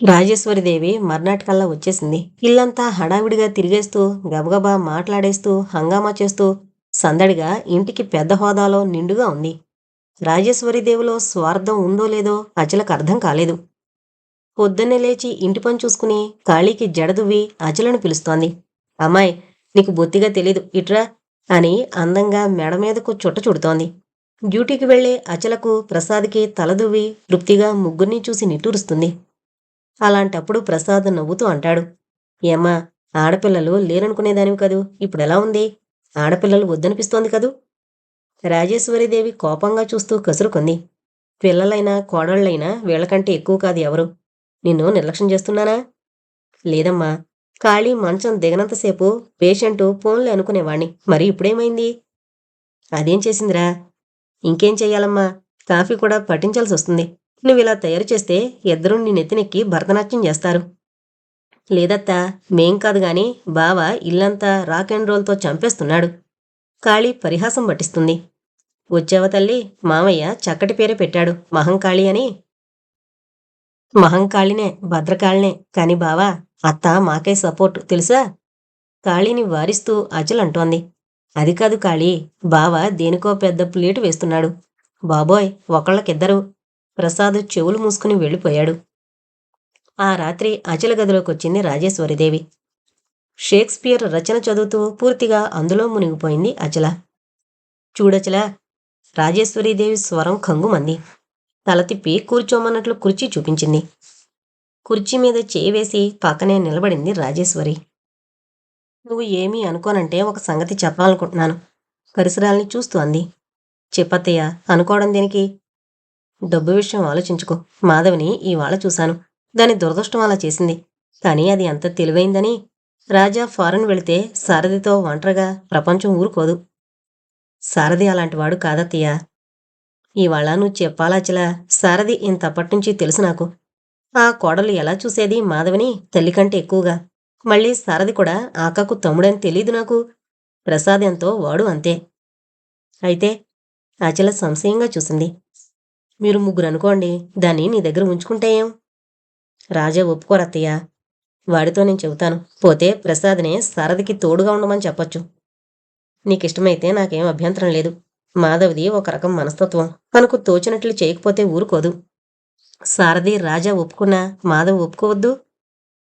రాజేశ్వరిదేవి మర్నాటికల్లా వచ్చేసింది. ఇల్లంతా హడావిడిగా తిరిగేస్తూ గబగబా మాట్లాడేస్తూ హంగామా చేస్తూ సందడిగా ఇంటికి పెద్ద హోదాలో నిండుగా ఉంది. రాజేశ్వరిదేవిలో స్వార్థం ఉందో లేదో అచలకు అర్థం కాలేదు. పొద్దున్నే లేచి ఇంటి పని చూసుకుని ఖాళీకి జడదువ్వి అచలను పిలుస్తోంది. అమ్మాయి నీకు బొత్తిగా తెలీదు. ఇట్రా అని అందంగా మెడ మీదకు చుట్ట చుడుతోంది. డ్యూటీకి వెళ్ళే అచలకు ప్రసాద్కి తలదువ్వి తృప్తిగా ముగ్గురిని చూసి నిట్టూరుస్తుంది. అలాంటప్పుడు ప్రసాద్ నవ్వుతూ అంటాడు. ఏమ్మా ఆడపిల్లలు లేరనుకునేదానివి కదూ? ఇప్పుడెలా ఉంది? ఆడపిల్లలు వద్దనిపిస్తోంది కదూ? రాజేశ్వరీదేవి కోపంగా చూస్తూ కసురుకుంది. పిల్లలైనా కోడళ్ళైనా వీళ్ళకంటే ఎక్కువ కాదు ఎవరు. నిన్ను నిర్లక్ష్యం చేస్తున్నానా? లేదమ్మా ఖాళీ మంచం దిగనంతసేపు పేషెంటు ఫోన్లే అనుకునేవాణ్ణి. మరి ఇప్పుడేమైంది? అదేం చేసిందిరా? ఇంకేం చెయ్యాలమ్మా? కాఫీ కూడా పట్టించాల్సి వస్తుంది నువ్వు ఇలా తయారు చేస్తే ఇద్దరూ నీ నెత్తినెక్కి భరతనాట్యం చేస్తారు. లేదత్తా మేం కాదు గాని బావ ఇల్లంతా రాక్ అండ్ రోల్తో చంపేస్తున్నాడు. కాళీ పరిహాసం పట్టిస్తుంది. వచ్చావ తల్లి? మామయ్య చక్కటి పేరే పెట్టాడు. మహంకాళి అని. మహంకాళినే భద్రకాళినే. కాని బావా అత్త మాకే సపోర్ట్ తెలుసా? కాళీని వారిస్తూ అచల్ అంటోంది. అది కాదు కాళీ బావ దేనికో పెద్ద ప్లేటు వేస్తున్నాడు. బాబోయ్ ఒకళ్ళకిద్దరు. ప్రసాద్ చెవులు మూసుకుని వెళ్ళిపోయాడు. ఆ రాత్రి అచల గదిలోకొచ్చింది రాజేశ్వరిదేవి. షేక్స్పియర్ రచన చదువుతూ పూర్తిగా అందులో మునిగిపోయింది అచల. చూడచల రాజేశ్వరీదేవి స్వరం కంగుమంది తల తిప్పి కూర్చోమన్నట్లు కుర్చీ చూపించింది. కుర్చీ మీద చేయి వేసి పక్కనే నిలబడింది రాజేశ్వరి. నువ్వు ఏమీ అనుకోనంటే ఒక సంగతి చెప్పాలనుకుంటున్నాను. పరిసరాల్ని చూస్తూ అంది. చెప్పత్తయ్య అనుకోవడం దేనికి? డబ్బు విషయం ఆలోచించుకో. మాధవిని ఇవాళ చూశాను. దాని దురదృష్టం అలా చేసింది. కానీ అది ఎంత తెలివైందని. రాజా ఫారెన్ వెళితే సారథితో ఒంటరిగా ప్రపంచం ఊరుకోదు. సారథి అలాంటివాడు కాదత్తయ్య. ఇవాళ నువ్వు చెప్పాలాచలా సారథి ఇంతప్పటినుంచి తెలుసు నాకు. ఆ కోడలు ఎలా చూసేది మాధవిని? తల్లి కంటే ఎక్కువగా. మళ్ళీ సారథి కూడా ఆకాకు తమ్ముడని తెలీదు నాకు. ప్రసాద్ ఎంతో వాడు అంతే. అయితే అచల సంశయంగా చూసింది. మీరు ముగ్గురు అనుకోండి దాన్ని నీ దగ్గర ఉంచుకుంటే ఏం? రాజా ఒప్పుకోరత్తయ్య వాడితో నేను చెబుతాను. పోతే ప్రసాద్ని సారథికి తోడుగా ఉండమని చెప్పొచ్చు. నీకిష్టమైతే నాకేం అభ్యంతరం లేదు. మాధవ్ది ఒక రకం మనస్తత్వం. తనకు తోచినట్లు చేయకపోతే ఊరుకోదు. సారథి రాజా ఒప్పుకున్నా మాధవ్ ఒప్పుకోవద్దు?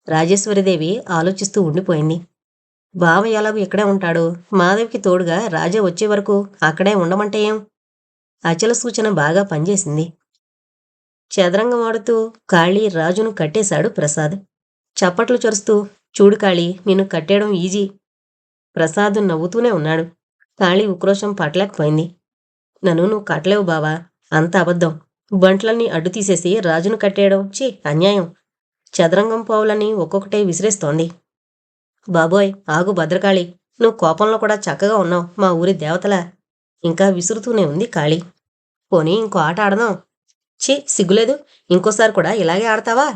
రాజేశ్వరిదేవి ఆలోచిస్తూ ఉండిపోయింది. బావ ఎలాగూ ఇక్కడే ఉంటాడు? మాధవ్కి తోడుగా రాజా వచ్చే వరకు అక్కడే ఉండమంటే ఏం? అచల సూచన బాగా పనిచేసింది. చదరంగం ఆడుతూ కాళీ రాజును కట్టేశాడు ప్రసాద్. చప్పట్లు చొరుస్తూ చూడు కాళీ నిన్ను కట్టేయడం ఈజీ ప్రసాద్ నవ్వుతూనే ఉన్నాడు. కాళీ ఉక్రోషం పట్టలేకపోయింది. నన్ను నువ్వు కట్టలేవు బావా అంత అబద్ధం. బంట్లన్నీ అడ్డు తీసేసి రాజును కట్టేయడం ఛీ అన్యాయం. చదరంగం పావులని ఒక్కొక్కటే విసిరేస్తోంది. బాబోయ్ ఆగు భద్రకాళి నువ్వు కోపంలో కూడా చక్కగా ఉన్నావు మా ఊరి దేవతలా. ఇంకా విసురుతూనే ఉంది కాళీ పోనీ ఇంకో ఆట ఆడదాం. ఛీ సిగ్గులేదు. ఇంకోసారి కూడా ఇలాగే ఆడతావా?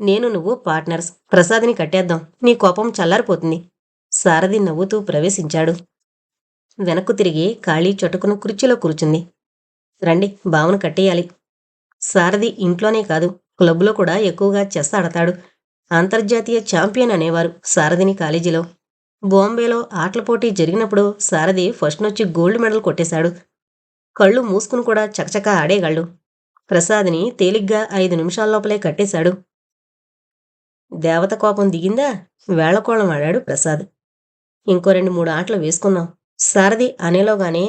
నేను నువ్వు పార్ట్నర్స్ ప్రసాద్ని కట్టేద్దాం. నీ కోపం చల్లారిపోతుంది. సారథి నవ్వుతూ ప్రవేశించాడు. వెనక్కు తిరిగి ఖాళీ చటుకును కుర్చీలో కూర్చుంది. రండి బావను కట్టేయాలి. సారథి ఇంట్లోనే కాదు క్లబ్లో కూడా ఎక్కువగా చెస్ ఆడతాడు. అంతర్జాతీయ ఛాంపియన్ అనేవారు సారథిని కాలేజీలో. బాంబేలో ఆటల పోటీ జరిగినప్పుడు సారథి ఫస్ట్ నుంచి గోల్డ్ మెడల్ కొట్టేశాడు. కళ్ళు మూసుకుని కూడా చకచకా ఆడేగాళ్ళు. ప్రసాద్ని తేలిగ్గా ఐదు నిమిషాల లోపలే కట్టేశాడు. దేవత కోపం దిగిందా? వేళకోళం ఆడాడు ప్రసాద్. ఇంకో రెండు మూడు ఆటలు వేసుకున్నాం సారథి అనేలోగానే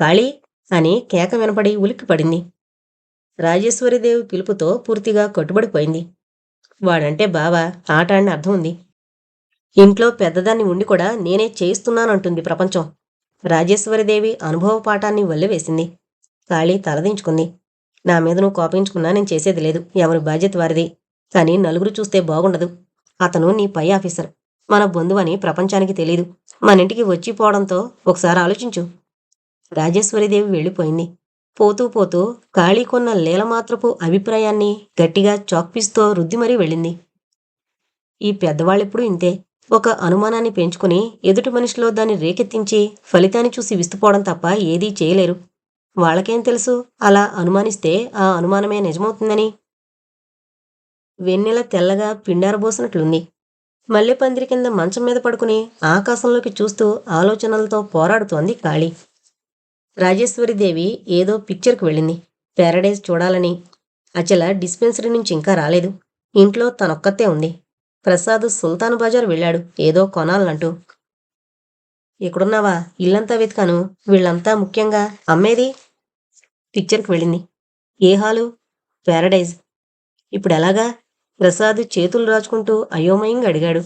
కాళీ అని కేక వినపడి ఉలిక్కిపడింది రాజేశ్వరిదేవి పిలుపుతో పూర్తిగా కట్టుబడిపోయింది. వాడంటే బావా ఆట ఆడిన అర్థం ఉంది. ఇంట్లో పెద్దదాన్ని ఉండి కూడా నేనే చేయిస్తున్నానంటుంది ప్రపంచం. రాజేశ్వరిదేవి అనుభవ పాఠాన్ని వల్లివేసింది. కాళీ తలదించుకుంది. నా మీద నువ్వు కోపించుకున్నా నేను చేసేది లేదు. ఎవరి బాధ్యత వారిది. కానీ నలుగురు చూస్తే బాగుండదు. అతను నీ పై ఆఫీసర్. మన బంధువని ప్రపంచానికి తెలీదు. మన ఇంటికి వచ్చిపోవడంతో ఒకసారి ఆలోచించు. రాజేశ్వరిదేవి వెళ్ళిపోయింది. పోతూ పోతూ ఖాళీ కొన్న లీలమాత్రపు అభిప్రాయాన్ని గట్టిగా చాక్పీస్తో రుద్ది మరీ వెళ్ళింది. ఈ పెద్దవాళ్ళెప్పుడు ఇంతే. ఒక అనుమానాన్ని పెంచుకుని ఎదుటి మనిషిలో దాన్ని రేకెత్తించి ఫలితాన్ని చూసి విస్తుపోవడం తప్ప ఏదీ చేయలేరు. వాళ్ళకేం తెలుసు? అలా అనుమానిస్తే ఆ అనుమానమే నిజమవుతుందని. వెన్నెల తెల్లగా పిండారబోసినట్లుంది మల్లెపందిరి కింద మంచం మీద పడుకుని ఆకాశంలోకి చూస్తూ ఆలోచనలతో పోరాడుతోంది కాళీ. రాజేశ్వరిదేవి ఏదో పిక్చర్కి వెళ్ళింది. ప్యారడైజ్ చూడాలని. అచల డిస్పెన్సరీ నుంచి ఇంకా రాలేదు. ఇంట్లో తనొక్కతే ఉంది. ప్రసాద్ సుల్తాన్ బజార్ వెళ్ళాడు. ఏదో కొనాలంటూ. ఇక్కడున్నావా ఇల్లంతా వెతికాను. వీళ్ళంతా ముఖ్యంగా అమ్మేది? పిక్చర్కి వెళ్ళింది. ఏ హాలు? ప్యారడైజ్. ఇప్పుడు ఎలాగా ప్రసాద్ చేతులు రాచుకుంటూ అయోమయంగా అడిగాడు.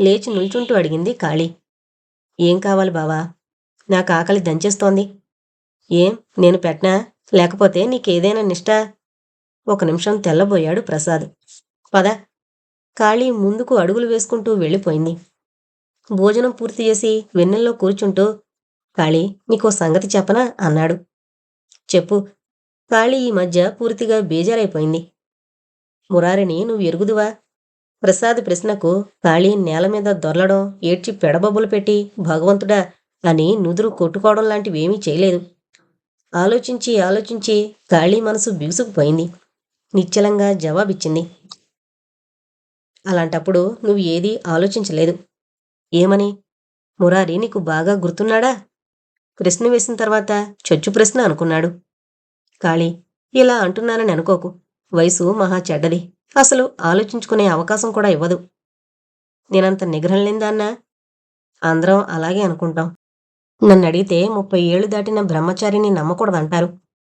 లేచి నిల్చుంటూ అడిగింది కాళీ ఏం కావాలి బావా? నాకు ఆకలి దంచేస్తోంది. ఏం? నేను పెట్టనా? లేకపోతే నీకేదైనా నిష్ట ఒక నిమిషం తెల్లబోయాడు ప్రసాద్. పద. కాళీ ముందుకు అడుగులు వేసుకుంటూ వెళ్ళిపోయింది. భోజనం పూర్తి చేసి వెన్నెల్లో కూర్చుంటూ కాళీ నీకో సంగతి చెప్పనా? అన్నాడు. చెప్పు. కాళీ ఈ మధ్య పూర్తిగా బేజారైపోయింది. మురారిని నువ్వు ఎరుగుదువా? ప్రసాద్ ప్రశ్నకు కాళీ నేల మీద దొరలడం ఏడ్చి పెడబొబ్బలు పెట్టి భగవంతుడా? అని నుదురు కొట్టుకోవడం లాంటివేమీ చేయలేదు. ఆలోచించి ఆలోచించి కాళీ మనసు బిగుసుకుపోయింది. నిశ్చలంగా జవాబిచ్చింది. అలాంటప్పుడు నువ్వు ఏదీ ఆలోచించలేదు. ఏమని? మురారి నీకు బాగా గుర్తున్నాడా? ప్రశ్న వేసిన తర్వాత చచ్చు ప్రశ్న అనుకున్నాడు. కాళీ ఇలా అంటున్నానని అనుకోకు. వయసు మహా చెడ్డది. అసలు ఆలోచించుకునే అవకాశం కూడా ఇవ్వదు. నేనంత నిగ్రహం లేదాన్నా అందరం అలాగే అనుకుంటాం. నన్ను అడిగితే ముప్పై ఏళ్ళు దాటిన బ్రహ్మచారిని నమ్మకూడదంటారు.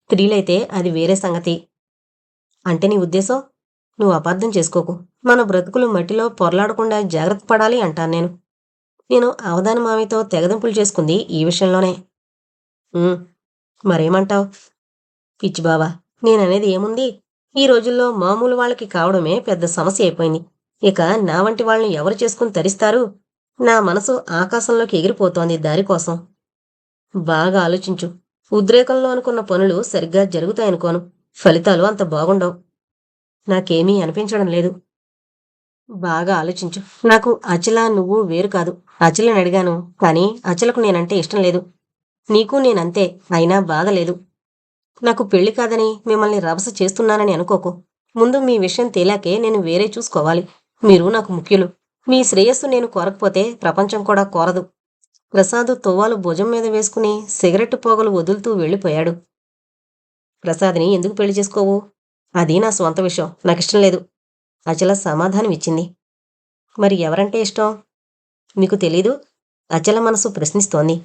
స్త్రీలైతే అది వేరే సంగతి. అంటే నీ ఉద్దేశం? నువ్వు అపార్థం చేసుకోకు. మన బ్రతుకులు మట్టిలో పొరలాడకుండా జాగ్రత్త పడాలి అంటాను నేను. నేను అవధాన మామితో తెగదింపులు చేసుకుంది ఈ విషయంలోనే. మరేమంటావు మరేమంటావ్? పిచ్చి బావా నేననేది ఏముంది? ఈ రోజుల్లో మామూలు వాళ్ళకి కావడమే పెద్ద సమస్య అయిపోయింది. ఇక నా వంటి వాళ్ళని ఎవరు చేసుకుని తరిస్తారు? నా మనసు ఆకాశంలోకి ఎగిరిపోతోంది దారి కోసం. బాగా ఆలోచించు. ఉద్రేకంలో అనుకున్న పనులు సరిగ్గా జరుగుతాయనుకోను. ఫలితాలు అంత బాగుండవు. నాకేమీ అనిపించడం లేదు. బాగా ఆలోచించు. నాకు అచల నువ్వు వేరు కాదు. అచలని అడిగాను. కానీ అచలకు నేనంటే ఇష్టం లేదు. నీకు నేనంతే. అయినా బాధ లేదు. నాకు పెళ్ళి కాదని మిమ్మల్ని రభస చేస్తున్నానని అనుకోకు. ముందు మీ విషయం తేలాకే నేను వేరే చూసుకోవాలి. మీరు నాకు ముఖ్యులు. మీ శ్రేయస్సు నేను కోరకపోతే ప్రపంచం కూడా కోరదు. ప్రసాద్ తువ్వాలు భుజం మీద వేసుకుని సిగరెట్టు పొగలు వదులుతూ వెళ్ళిపోయాడు. ప్రసాద్ని ఎందుకు పెళ్ళి చేసుకోవు? అది నా స్వంత విషయం. నాకిష్టం లేదు. అచల సమాధానం ఇచ్చింది మరి ఎవరంటే ఇష్టం? మీకు తెలీదు? అచల మనసు ప్రశ్నిస్తోంది.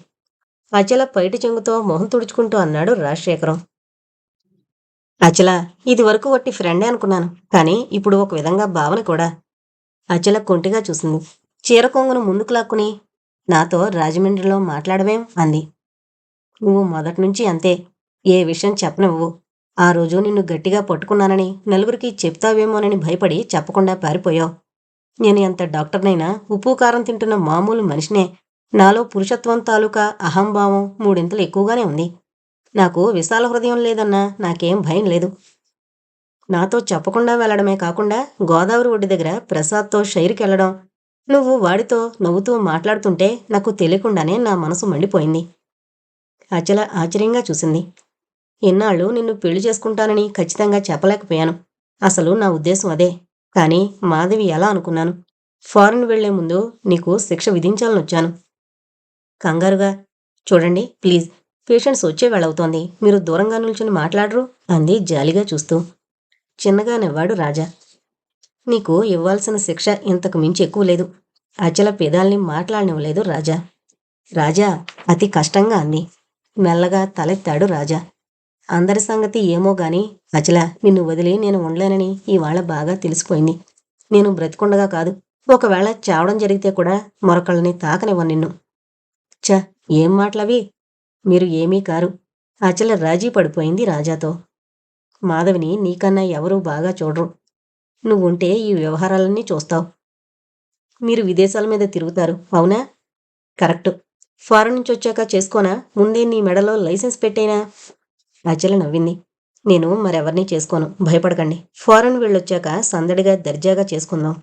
అచల పైటి చెంగుతో మొహం తుడుచుకుంటూ అన్నాడు రాజశేఖరం. అచల ఇది వరకు వట్టి ఫ్రెండే అనుకున్నాను కానీ ఇప్పుడు ఒక విధంగా భావన కూడా. అచల కొంటిగా చూసింది. చీర కొంగును ముందుకు లాక్కుని నాతో రాజమండ్రిలో మాట్లాడవేం? అంది. నువ్వు మొదటి నుంచి అంతే. ఏ విషయం చెప్పనివ్వు. ఆ రోజు నిన్ను గట్టిగా పట్టుకున్నానని నలుగురికి చెప్తావేమోనని భయపడి చెప్పకుండా పారిపోయావు. నేను ఎంత డాక్టర్నైనా ఉప్పు కారం తింటున్న మామూలు మనిషినే. నాలో పురుషత్వం తాలూకా అహంభావం మూడింతలు ఎక్కువగానే ఉంది. నాకు విశాల హృదయం లేదన్నా నాకేం భయం లేదు. నాతో చెప్పకుండా వెళ్ళడమే కాకుండా గోదావరి ఒడ్డు దగ్గర ప్రసాద్తో షైర్కి వెళ్ళడం. నువ్వు వాడితో నవ్వుతూ మాట్లాడుతుంటే నాకు తెలియకుండానే నా మనసు మండిపోయింది. అచల ఆశ్చర్యంగా చూసింది. ఇన్నాళ్ళు నిన్ను పెళ్ళి చేసుకుంటానని ఖచ్చితంగా చెప్పలేకపోయాను. అసలు నా ఉద్దేశం అదే. కానీ మాధవి ఎలా అనుకున్నాను? ఫారెన్ వెళ్ళే ముందు నీకు శిక్ష విధించాలని వచ్చాను. కంగారుగా చూడండి ప్లీజ్ పేషెంట్స్ వచ్చే వేళవుతోంది. మీరు దూరంగా నిల్చుని మాట్లాడరు అంది జాలిగా చూస్తూ. చిన్నగా నవ్వాడు రాజా. నీకు ఇవ్వాల్సిన శిక్ష ఇంతకు మించి ఎక్కువ లేదు. అచల పెదాల్ని మాట్లాడనివ్వలేదు రాజా. రాజా అతి కష్టంగా అంది. మెల్లగా తలెత్తాడు రాజా. అందరి సంగతి ఏమో గాని అచల నిన్ను వదిలి నేను ఉండలేనని ఇవాళ బాగా తెలిసిపోయింది. నేను బ్రతికుండగా కాదు ఒకవేళ చావడం జరిగితే కూడా మరొకళ్ళని తాకనివ్వను నిన్ను. చ ఏం మాటలవి? మీరు ఏమీ కారు. అచల రాజీ పడిపోయింది రాజాతో. మాధవిని నీకన్నా ఎవరూ బాగా చూడరు. నువ్వుంటే ఈ వ్యవహారాలన్నీ చూస్తావు. మీరు విదేశాల మీద తిరుగుతారు అవునా? కరెక్ట్. ఫారెన్ నుంచి వచ్చాక చేసుకోనా? ముందే నీ మెడలో లైసెన్స్ పెట్టేనా? అచల నవ్వింది. నేను మరెవరిని చేసుకోను? భయపడకండి. ఫారెన్ వెళ్ళొచ్చాక సందడిగా దర్జాగా చేసుకుందాం.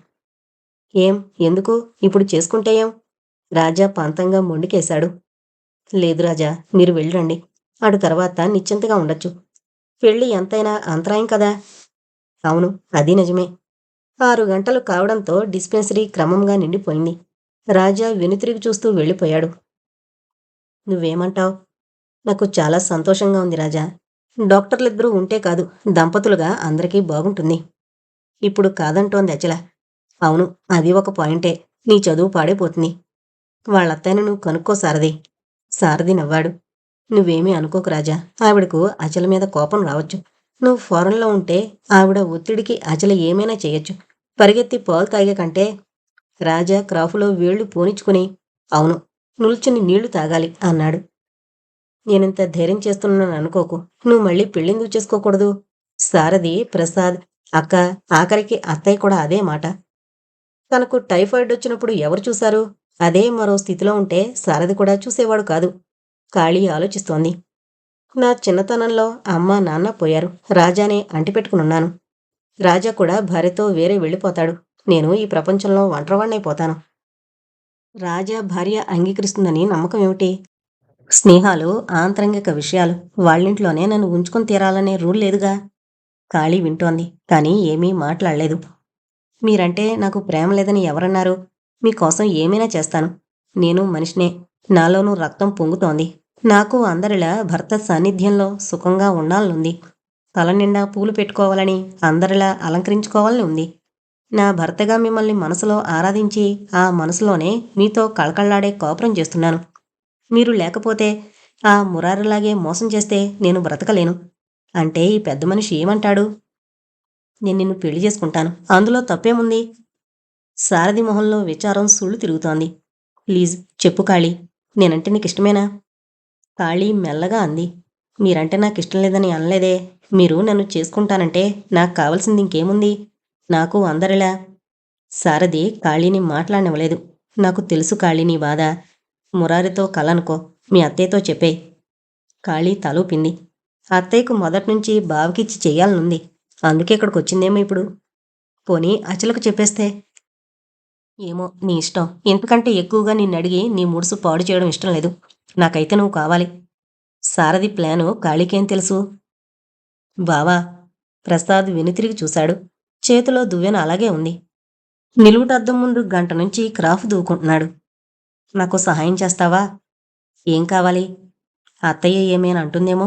ఏం? ఎందుకు? ఇప్పుడు చేసుకుంటే ఏం? రాజా పంతంగా మొండికేశాడు. లేదు రాజా మీరు వెళ్ళండి అటు తర్వాత నిశ్చింతగా ఉండొచ్చు. వెళ్ళి ఎంతైనా అంతరాయం కదా? అవును అది నిజమే. ఆరు గంటలు కావడంతో డిస్పెన్సరీ క్రమంగా నిండిపోయింది. రాజా వెనుతిరిగి చూస్తూ వెళ్ళిపోయాడు. నువ్వేమంటావు? నాకు చాలా సంతోషంగా ఉంది రాజా. డాక్టర్లిద్దరూ ఉంటే కాదు దంపతులుగా అందరికీ బాగుంటుంది. ఇప్పుడు కాదంటోంది అచల. అవును అది ఒక పాయింటే. నీ చదువు పాడైపోతుంది. వాళ్ళత్తయ్యను నువ్వు కనుక్కో సారది సారథి నవ్వాడు. నువ్వేమీ అనుకోకు రాజా. ఆవిడకు అచల మీద కోపం రావచ్చు. నువ్వు ఫారెన్లో ఉంటే ఆవిడ ఒత్తిడికి అచల ఏమైనా చేయొచ్చు. పరిగెత్తి పాలు తాగే కంటే రాజా క్రాఫులో వేళ్ళు పోనిచ్చుకుని అవును నుల్చుని నీళ్ళు తాగాలి అన్నాడు. నేనింత ధైర్యం చేస్తున్నాను అనుకోకు. నువ్వు మళ్ళీ పెళ్ళెందుకు చేసుకోకూడదు? సారథి ప్రసాద్ అక్క ఆఖరికి అత్తయ్య కూడా అదే మాట. తనకు టైఫాయిడ్ వచ్చినప్పుడు ఎవరు చూశారు? అదే మరో స్థితిలో ఉంటే సారథి కూడా చూసేవాడు కాదు. ఖాళీ ఆలోచిస్తోంది. నా చిన్నతనంలో అమ్మ నాన్న పోయారు. రాజానే అంటిపెట్టుకునున్నాను. రాజా కూడా భార్యతో వేరే వెళ్ళిపోతాడు. నేను ఈ ప్రపంచంలో ఒంటరివాణ్ణైపోతాను రాజా భార్య అంగీకరిస్తుందని నమ్మకం ఏమిటి? స్నేహాలు ఆంతరంగిక విషయాలు వాళ్ళింట్లోనే నన్ను ఉంచుకొని తీరాలనే రూల్ లేదుగా. ఖాళీ వింటోంది కానీ ఏమీ మాట్లాడలేదు. మీరంటే నాకు ప్రేమ లేదని ఎవరన్నారు? మీకోసం ఏమైనా చేస్తాను. నేను మనిషినే నాలోనూ రక్తం పొంగుతోంది. నాకు అందరిలా భర్త సాన్నిధ్యంలో సుఖంగా ఉండాలనుంది. తల నిండా పూలు పెట్టుకోవాలని అందరిలా అలంకరించుకోవాలని ఉంది. నా భర్తగా మిమ్మల్ని మనసులో ఆరాధించి ఆ మనసులోనే మీతో కళకళ్ళాడే కోపరం చేస్తున్నాను. మీరు లేకపోతే ఆ మురారిలాగే మోసం చేస్తే నేను బ్రతకలేను. అంటే ఈ పెద్ద మనిషి ఏమంటాడు? నేను నిన్ను పెళ్ళి చేసుకుంటాను. అందులో తప్పేముంది? సారథి మొహంలో విచారం సుళ్ళు తిరుగుతోంది. ప్లీజ్ చెప్పు కాళీ. నేనంటే నీకు ఇష్టమేనా కాళీ మెల్లగా అంది. మీరంటే నాకు ఇష్టం లేదని అనలేదే. మీరు నన్ను చేసుకుంటానంటే నాకు కావలసింది ఇంకేముంది? నాకు అందరిలా? సారథి కాళీని మాట్లాడనివ్వలేదు. నాకు తెలుసు కాళీ నీ బాధ. మురారితో కలనుకో మీ అత్తయ్యతో చెప్పే. కాళీ తలూపింది. అత్తయ్యకు మొదట్నుంచి బావకిచ్చి చెయ్యాలనుంది అందుకే ఇక్కడికి వచ్చిందేమో ఇప్పుడు. పోనీ అచలకు చెప్పేస్తే? ఏమో నీ ఇష్టం. ఎందుకంటే ఎక్కువగా నిన్ను అడిగి నీ ముడుసు పాడు చేయడం ఇష్టం లేదు. నాకైతే నువ్వు కావాలి. సారథి ప్లాను కాళీకేం తెలుసు? బావా ప్రసాద్ వెనుతిరిగి చూశాడు. చేతిలో దువ్వెన అలాగే ఉంది. నిలువుటద్దం ముందు గంట నుంచి క్రాఫ్ దూకుంటున్నాడు. నాకు సహాయం చేస్తావా? ఏం కావాలి? అత్తయ్య ఏమైనా అంటుందేమో?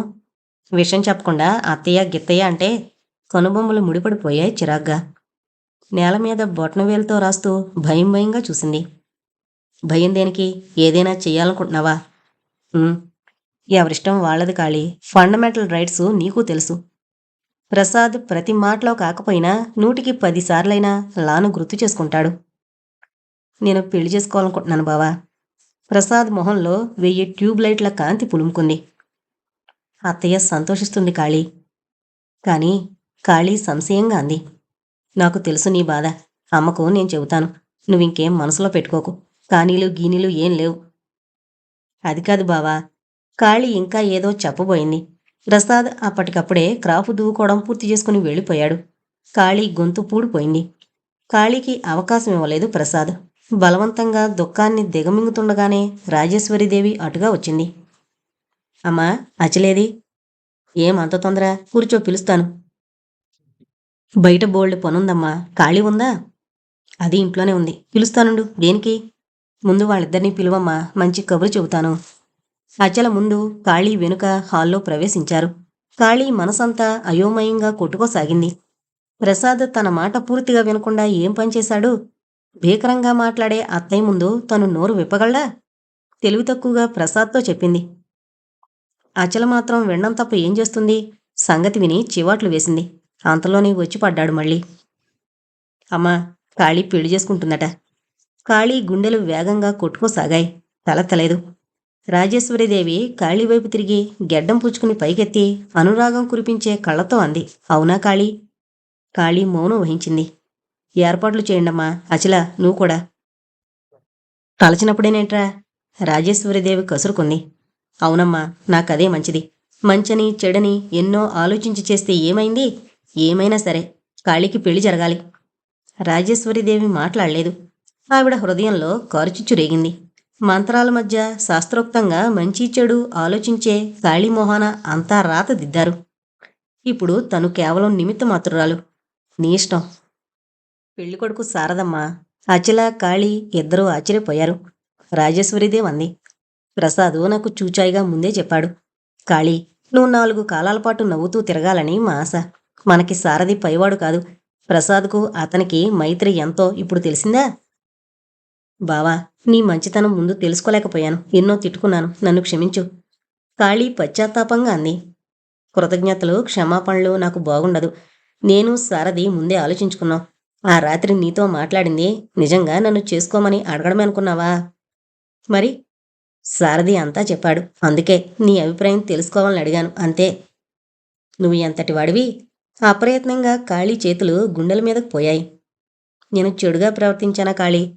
విషయం చెప్పకుండా అత్తయ్య గిత్తయ్య అంటే కనుబొమ్మలు ముడిపడిపోయాయి చిరాగ్గా. నేల మీద బొట్నవేలుతో రాస్తూ భయం భయంగా చూసింది. భయం దేనికి? ఏదైనా చెయ్యాలనుకుంటున్నావా ఎవరిష్టం వాళ్ళది కాళీ ఫండమెంటల్ రైట్స్ నీకు తెలుసు. ప్రసాద్ ప్రతి మాటలో కాకపోయినా నూటికి పదిసార్లైనా లాను గుర్తు చేసుకుంటాడు. నేను పెళ్ళి చేసుకోవాలనుకుంటున్నాను బావా. ప్రసాద్ మొహంలో వెయ్యి ట్యూబ్ లైట్ల కాంతి పులుముకుంది. అత్తయ్య సంతోషిస్తుంది కాళీ. కానీ కాళీ సంశయంగా అంది. నాకు తెలుసు నీ బాధ. అమ్మకు నేను చెబుతాను. నువ్వింకేం మనసులో పెట్టుకోకు. కానీలు గీనీలు ఏం లేవు. అది కాదు బావా. కాళీ ఇంకా ఏదో చెప్పబోయింది. ప్రసాద్ అప్పటికప్పుడే క్రాపు దువ్వుకోవడం పూర్తి చేసుకుని వెళ్ళిపోయాడు. కాళీ గొంతు పూడిపోయింది. కాళీకి అవకాశం ఇవ్వలేదు ప్రసాద్. బలవంతంగా దుఃఖాన్ని దిగమింగుతుండగానే రాజేశ్వరీదేవి అటుగా వచ్చింది. అమ్మా అచలేది? ఏం అంత తొందర? కూర్చో పిలుస్తాను. బయట బోల్డ్ పనుందమ్మా. ఖాళీ ఉందా? అది ఇంట్లోనే ఉంది. పిలుస్తానుండు. దేనికి? ముందు వాళ్ళిద్దరినీ పిలువమ్మా. మంచి కబురు చెబుతాను. అచల ముందు కాళీ వెనుక హాల్లో ప్రవేశించారు. కాళీ మనసంతా అయోమయంగా కొట్టుకోసాగింది. ప్రసాద్ తన మాట పూర్తిగా వినకుండా ఏం పనిచేశాడు భీకరంగా మాట్లాడే అత్తయ్య ముందు తను నోరు విప్పగలడా? తెలివి తక్కువగా ప్రసాద్తో చెప్పింది. అచల మాత్రం వినడం తప్ప ఏం చేస్తుంది? సంగతి విని చివాట్లు వేసింది. అంతలోనే వచ్చి పడ్డాడు మళ్ళీ. అమ్మా కాళీ పెళ్ళి చేసుకుంటుందట. కాళీ గుండెలు వేగంగా కొట్టుకోసాగాయి. తల తలేదు. రాజేశ్వరీదేవి కాళీ వైపు తిరిగి గెడ్డం పుచ్చుకుని పైకెత్తి అనురాగం కురిపించే కళ్ళతో అంది. అవునా కాళీ కాళీ మౌనం వహించింది. ఏర్పాట్లు చేయండమ్మా. అచిల నువ్వు కూడా. తలచినప్పుడేనేంట్రా? రాజేశ్వరిదేవి కసురుకుంది. అవునమ్మా నాకదే మంచిది. మంచని చెడని ఎన్నో ఆలోచించి చేస్తే ఏమైంది? ఏమైనా సరే కాళీకి పెళ్ళి జరగాలి. రాజేశ్వరిదేవి మాట్లాడలేదు. ఆవిడ హృదయంలో కారుచిచ్చు రేగింది. మంత్రాల మధ్య శాస్త్రోక్తంగా మంచి చెడు ఆలోచించే కాళీమోహన అంతా రాత దిద్దారు. ఇప్పుడు తను కేవలం నిమిత్త మాత్రురాలు నీ ఇష్టం. పెళ్ళికొడుకు శారదమ్మ. అచల కాళీ ఇద్దరూ ఆశ్చర్యపోయారు. రాజేశ్వరిదేవ్ అంది. ప్రసాదు నాకు చూచాయిగా ముందే చెప్పాడు. కాళీ నువ్వు నాలుగు కాలాల పాటు నవ్వుతూ తిరగాలని మా ఆశ. మనకి సారథి పైవాడు కాదు. ప్రసాద్కు అతనికి మైత్రి ఎంతో ఇప్పుడు తెలిసిందా? బావా నీ మంచితనం ముందు తెలుసుకోలేకపోయాను. ఎన్నో తిట్టుకున్నాను. నన్ను క్షమించు. కాళీ పశ్చాత్తాపంగా అంది. కృతజ్ఞతలు క్షమాపణలు నాకు బాగుండదు. నేను సారథి ముందే ఆలోచించుకున్నాం. ఆ రాత్రి నీతో మాట్లాడింది నిజంగా నన్ను చేసుకోమని అడగడమే అనుకున్నావా? మరి సారథి అంతా చెప్పాడు. అందుకే నీ అభిప్రాయం తెలుసుకోవాలని అడిగాను. అంతే. నువ్వు ఎంతటి వాడివి? అప్రయత్నంగా ఖాళీ చేతులు గుండెల మీదకు పోయాయి. నేను చెడుగా ప్రవర్తించానా ఖాళీ?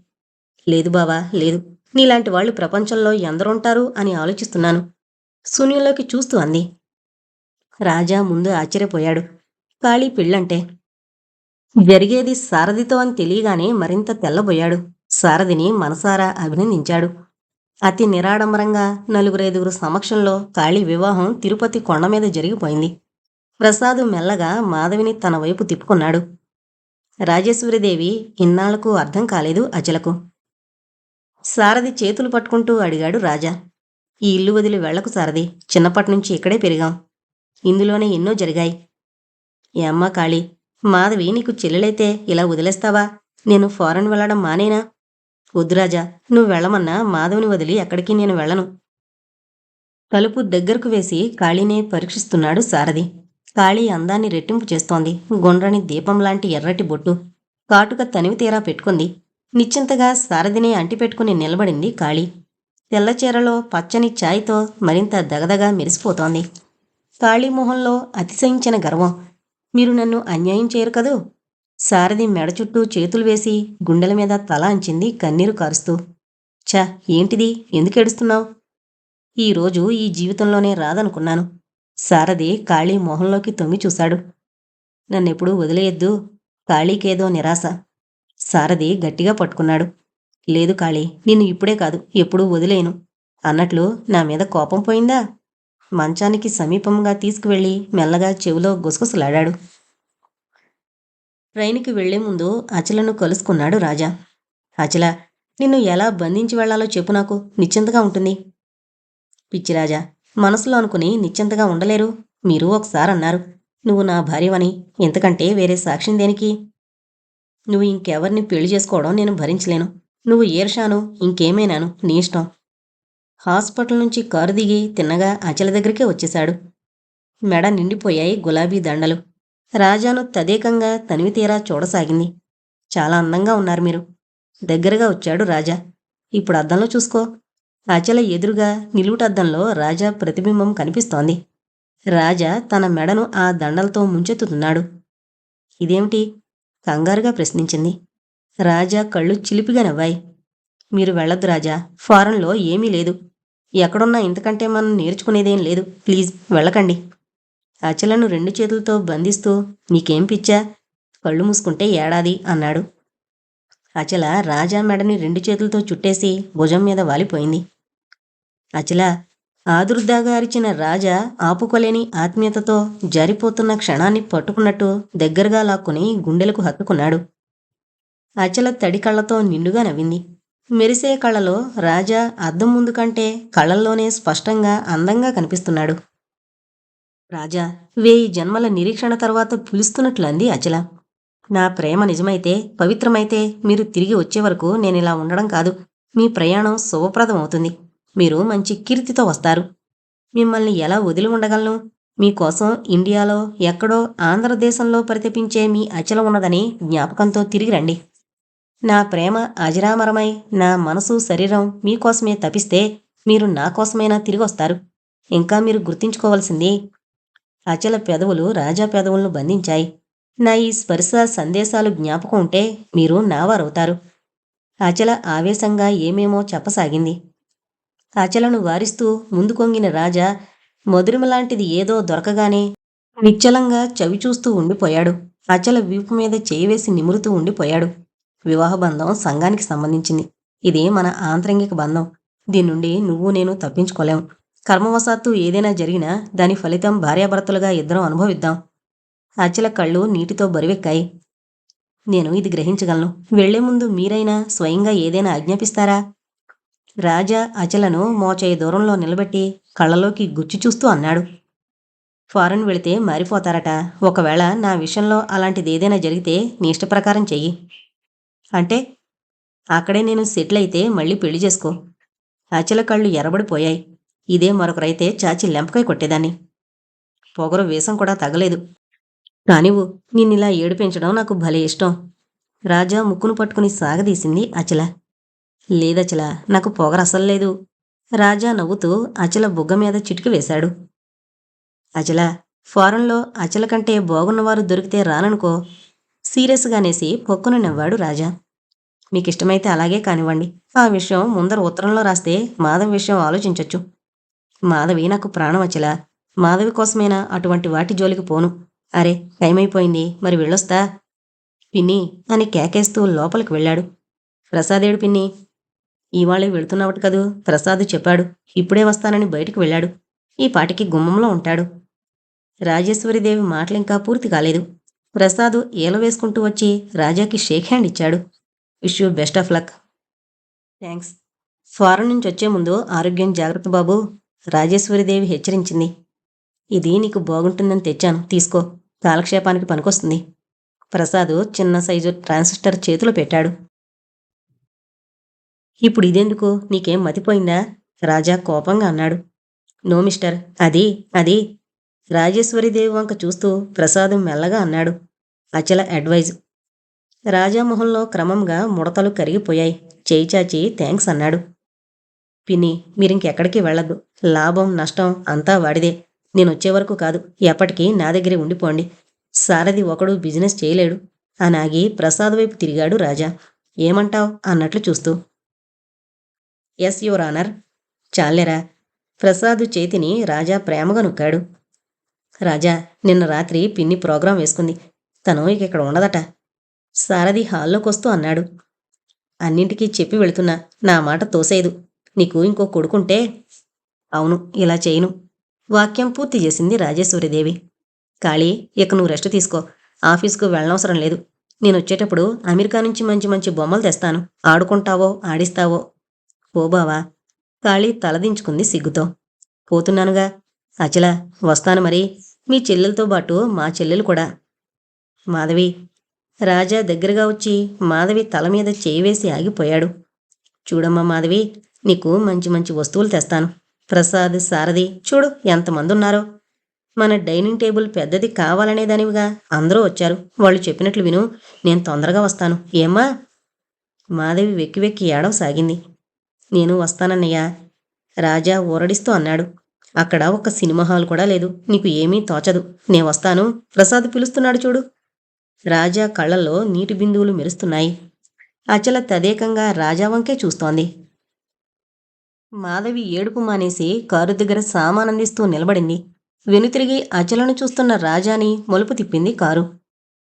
లేదు బావా లేదు. నీలాంటి వాళ్ళు ప్రపంచంలో ఎందరుంటారు అని ఆలోచిస్తున్నాను. శూన్యంలోకి చూస్తూ అంది. రాజా ముందు ఆశ్చర్యపోయాడు. కాళీ పెళ్ళంటే జరిగేది సారథితో అని తెలియగానే మరింత తెల్లబోయాడు. సారథిని మనసారా అభినందించాడు. అతి నిరాడంబరంగా నలుగురైదుగురు సమక్షంలో కాళీ వివాహం తిరుపతి కొండ మీద జరిగిపోయింది. ప్రసాదు మెల్లగా మాధవిని తన వైపు తిప్పుకున్నాడు. రాజేశ్వరిదేవి ఇన్నాళ్ళకు అర్థం కాలేదు అచలకు. సారథి చేతులు పట్టుకుంటూ అడిగాడు రాజా. ఈ ఇల్లు వదిలి వెళ్ళకు సారథి. చిన్నప్పటి నుంచి ఇక్కడే పెరిగాం. ఇందులోనే ఎన్నో జరిగాయి. ఏ అమ్మ కాళీ మాధవి నీకు చెల్లెలైతే ఇలా వదిలేస్తావా? నేను ఫారెన్ వెళ్ళడం మానేనా? వద్దురాజా నువ్వు వెళ్ళమన్నా మాధవిని వదిలి ఎక్కడికి నేను వెళ్ళను. తలుపు దగ్గరకు వేసి కాళీనే పరీక్షిస్తున్నాడు సారథి. కాళీ అందాన్ని రెట్టింపు చేస్తోంది. గుండ్రని దీపం లాంటి ఎర్రటి బొట్టు. కాటుక తనివి తీరా పెట్టుకుంది. నిశ్చింతగా సారథిని అంటిపెట్టుకుని నిలబడింది కాళీ. తెల్లచీరలో పచ్చని ఛాయ్తో మరింత దగదగా మెరిసిపోతోంది. కాళీ మొహంలో అతిశయించిన గర్వం. మీరు నన్ను అన్యాయం చేయరు కదూ? సారథి మెడ చుట్టూ చేతులు వేసి గుండెల మీద తల అంచింది కన్నీరు కారుస్తూ. ఛ ఏంటిది? ఎందుకు ఏడుస్తున్నావు? ఈరోజు ఈ జీవితంలోనే రాదనుకున్నాను. సారథి కాళీ మొహంలోకి తొంగి చూశాడు. నన్నెప్పుడూ వదిలేయద్దు. కాళీకేదో నిరాశ. సారథి గట్టిగా పట్టుకున్నాడు. లేదు కాళీ నిన్ను ఇప్పుడే కాదు ఎప్పుడూ వదిలేను అన్నట్లు నా మీద కోపం పోయిందా? మంచానికి సమీపంగా తీసుకువెళ్ళి మెల్లగా చెవిలో గుసగుసలాడాడు. ట్రైన్కి వెళ్ళే ముందు అచలను కలుసుకున్నాడు రాజా. అచల నిన్ను ఎలా బంధించి వెళ్ళాలో చెప్పు నాకు నిశ్చింతగా ఉంటుంది. పిచ్చిరాజా మనసులో అనుకుని నిశ్చింతగా ఉండలేరు. మీరు ఒకసారి అన్నారు నువ్వు నా భార్యవని ఎంతకంటే వేరే సాక్ష్యం దేనికి? నువ్వు ఇంకెవరిని పెళ్ళి చేసుకోవడం నేను భరించలేను. నువ్వు ఏర్షాను ఇంకేమైనాను నీ ఇష్టం. హాస్పిటల్ నుంచి కారు దిగి తిన్నగా అచల దగ్గరికే వచ్చేశాడు. మెడ నిండిపోయాయి గులాబీ దండలు. రాజాను తదేకంగా తనివి తీరా చూడసాగింది. చాలా అందంగా ఉన్నారు మీరు. దగ్గరగా వచ్చాడు రాజా. ఇప్పుడు అద్దంలో చూసుకో. అచల ఎదురుగా నిలువుటద్దంలో రాజా ప్రతిబింబం కనిపిస్తోంది. రాజా తన మెడను ఆ దండలతో ముంచెత్తుతున్నాడు. ఇదేమిటి? కంగారుగా ప్రశ్నించింది. రాజా కళ్ళు చిలిపిగా నవ్వాయి. మీరు వెళ్ళొద్దు రాజా. ఫారెన్లో ఏమీ లేదు. ఎక్కడున్నా ఇంతకంటే మనం నేర్చుకునేదేం లేదు. ప్లీజ్ వెళ్ళకండి. అచలను రెండు చేతులతో బంధిస్తూ నీకేం పిచ్చా? కళ్ళు మూసుకుంటే ఏడాది అన్నాడు. అచల రాజా మెడని రెండు చేతులతో చుట్టేసి భుజం మీద వాలిపోయింది. అచల ఆదుర్దాగా అరిచిన రాజా ఆపుకోలేని ఆత్మీయతతో జారిపోతున్న క్షణాన్ని పట్టుకున్నట్టు దగ్గరగా లాక్కుని గుండెలకు హత్తుకున్నాడు. అచల తడి కళ్ళతో నిండుగా నవ్వింది. మెరిసే కళ్ళలో రాజా అద్దం ముందు కంటే కళ్ళల్లోనే స్పష్టంగా అందంగా కనిపిస్తున్నాడు. రాజా వేయి జన్మల నిరీక్షణ తర్వాత పిలుస్తున్నట్లు అంది అచల. నా ప్రేమ నిజమైతే పవిత్రమైతే మీరు తిరిగి వచ్చే వరకు నేను ఇలా ఉండడం కాదు. మీ ప్రయాణం శుభప్రదం అవుతుంది మీరు మంచి కీర్తితో వస్తారు. మిమ్మల్ని ఎలా వదిలి ఉండగలను? మీకోసం ఇండియాలో ఎక్కడో ఆంధ్రదేశంలో పరితపించే మీ అచల ఉన్నదని జ్ఞాపకంతో తిరిగి రండి. నా ప్రేమ అజరామరమై నా మనసు శరీరం మీకోసమే తపిస్తే మీరు నా కోసమైనా తిరిగి వస్తారు. ఇంకా మీరు గుర్తుంచుకోవాల్సింది అచల పెదవులు రాజా పెదవులను బంధించాయి. నా ఈ స్పర్శ సందేశాలు జ్ఞాపకం ఉంటే మీరు నావారవుతారు. అచల ఆవేశంగా ఏమేమో చెప్పసాగింది. అచలను వారిస్తూ ముందు కొంగిన రాజా మధురిమలాంటిది ఏదో దొరకగానే నిశ్చలంగా చవి చూస్తూ ఉండిపోయాడు. అచల వీపు మీద చేయి వేసి నిమురుతూ ఉండిపోయాడు. వివాహ బంధం సంఘానికి సంబంధించింది. ఇది మన ఆంతరంగిక బంధం. దీని నుండి నువ్వు నేను తప్పించుకోలేం. కర్మవశాత్తు ఏదైనా జరిగినా దాని ఫలితం భార్యాభర్తలుగా ఇద్దరం అనుభవిద్దాం. అచ్చల కళ్ళు నీటితో బరివెక్కాయి. నేను ఇది గ్రహించగలను. వెళ్ళే ముందు మీరైనా స్వయంగా ఏదైనా ఆజ్ఞాపిస్తారా? రాజా అచలను మోచేయి దూరంలో నిలబెట్టి కళ్ళలోకి గుచ్చి చూస్తూ అన్నాడు. ఫారెన్ వెళితే మారిపోతారట. ఒకవేళ నా విషయంలో అలాంటిది ఏదైనా జరిగితే నీ ఇష్టప్రకారం చెయ్యి. అంటే అక్కడే నేను సెటిల్ అయితే మళ్ళీ పెళ్ళి చేసుకో. అచల కళ్ళు ఎర్రబడిపోయాయి. ఇదే మరొకరైతే చాచి లెంపకై కొట్టేదాన్ని. పొగరు వేషం కూడా తగలేదు. కానివు నిన్నిలా ఏడిపించడం నాకు భలే ఇష్టం. రాజా ముక్కును పట్టుకుని సాగదీసింది అచల. లేదచల నాకు పొగరు అసలు లేదు. రాజా నవ్వుతూ అచల బుగ్గ మీద చిటికి వేశాడు. అచల ఫారెన్లో అచల కంటే బాగున్నవారు దొరికితే రాననుకో. సీరియస్గానేసి పొక్కును నవ్వాడు రాజా. మీకు ఇష్టమైతే అలాగే కానివ్వండి. ఆ విషయం ముందర ఉత్తరంలో రాస్తే మాధవి విషయం ఆలోచించొచ్చు. మాధవి నాకు ప్రాణం వచ్చేలా మాధవి కోసమైనా అటువంటి వాటి జోలికి పోను. అరే టైం అయిపోయింది మరి వెళ్ళొస్తా. పిన్ని అని కేకేస్తూ లోపలికి వెళ్ళాడు. ప్రసాదేడు పిన్ని ఇవాళే వెళుతున్నావట కదూ? ప్రసాద్ చెప్పాడు. ఇప్పుడే వస్తానని బయటికి వెళ్ళాడు. ఈ పాటికి గుమ్మంలో ఉంటాడు. రాజేశ్వరిదేవి మాటలింకా పూర్తి కాలేదు. ప్రసాద్ ఏల వేసుకుంటూ వచ్చి రాజాకి షేక్ హ్యాండ్ ఇచ్చాడు. Wish you best of luck. Thanks foreign నుంచి వచ్చే ముందు ఆరోగ్యం జాగ్రత్త బాబు. రాజేశ్వరిదేవి హెచ్చరించింది. ఇది నీకు బాగుంటుందని తెచ్చాను. తీసుకో. కాలక్షేపానికి పనికొస్తుంది. ప్రసాద్ చిన్న సైజు ట్రాన్సిస్టర్ చేతిలో పెట్టాడు. ఇప్పుడు ఇదెందుకు? నీకేం మతిపోయిందా? రాజా కోపంగా అన్నాడు. No mister. అది అది. రాజేశ్వరిదేవి వంక చూస్తూ ప్రసాదం మెల్లగా అన్నాడు. అచల అడ్వైజ్ రాజా మొహంలో క్రమంగా ముడతలు కరిగిపోయాయి. చేయి చాచి థ్యాంక్స్ అన్నాడు. పిన్ని మీరింకెక్కడికి వెళ్ళద్దు. లాభం నష్టం అంతా వాడిదే. నేను వచ్చే వరకు కాదు. ఎప్పటికీ నా దగ్గరే ఉండిపోండి. సారథి ఒకడు బిజినెస్ చేయలేడు. అనాగి ప్రసాద్ వైపు తిరిగాడు రాజా. ఏమంటావ్? అన్నట్లు చూస్తూ. ఎస్ యువర్ ఆనర్ చాలేరా. ప్రసాద్ చేతిని రాజా ప్రేమగా నొక్కాడు. రాజా నిన్న రాత్రి పిన్ని ప్రోగ్రాం వేసుకుంది. తను ఇక ఇక్కడ ఉండదట. సారథి హాల్లోకి వస్తూ అన్నాడు. అన్నింటికీ చెప్పి వెళుతున్నా. నా మాట తోసేదు నీకు ఇంకో కొడుకుంటే? అవును ఇలా చేయను. వాక్యం పూర్తి చేసింది రాజేశ్వరిదేవి. కాళీ ఇక నువ్వు రెస్ట్ తీసుకో. ఆఫీస్కు వెళ్ళనవసరం లేదు. నేను వచ్చేటప్పుడు అమెరికా నుంచి మంచి మంచి బొమ్మలు తెస్తాను. ఆడుకుంటావో ఆడిస్తావో? ఓ బావా! కాళీ తలదించుకుంది సిగ్గుతో. పోతున్నానుగా. అచల వస్తాను మరి. మీ చెల్లెలతో పాటు మా చెల్లెలు కూడా. మాధవి. రాజా దగ్గరగా వచ్చి మాధవి తల మీద చేయి వేసి ఆగిపోయాడు. చూడమ్మా మాధవి నీకు మంచి మంచి వస్తువులు తెస్తాను. ప్రసాద్ సారథి చూడు ఎంతమంది ఉన్నారో మన డైనింగ్ టేబుల్ పెద్దది కావాలనే దానివిగా అందరూ వచ్చారు. వాళ్ళు చెప్పినట్లు విను నేను తొందరగా వస్తాను. ఏమ్మా? మాధవి వెక్కి వెక్కి ఏడవసాగింది నేను వస్తానన్నయ్యా. రాజా ఊరడిస్తూ అన్నాడు. అక్కడ ఒక సినిమా హాల్ కూడా లేదు. నీకు ఏమీ తోచదు. నేను వస్తాను. ప్రసాద్ పిలుస్తున్నాడు చూడు. రాజా కళ్ళల్లో నీటి బిందువులు మెరుస్తున్నాయి. అచల తదేకంగా రాజా వంకే చూస్తోంది. మాధవి ఏడుపు మానేసి కారు దగ్గర సామానందిస్తూ నిలబడింది. వెనుతిరిగి అచలను చూస్తున్న రాజాని మలుపు తిప్పింది కారు.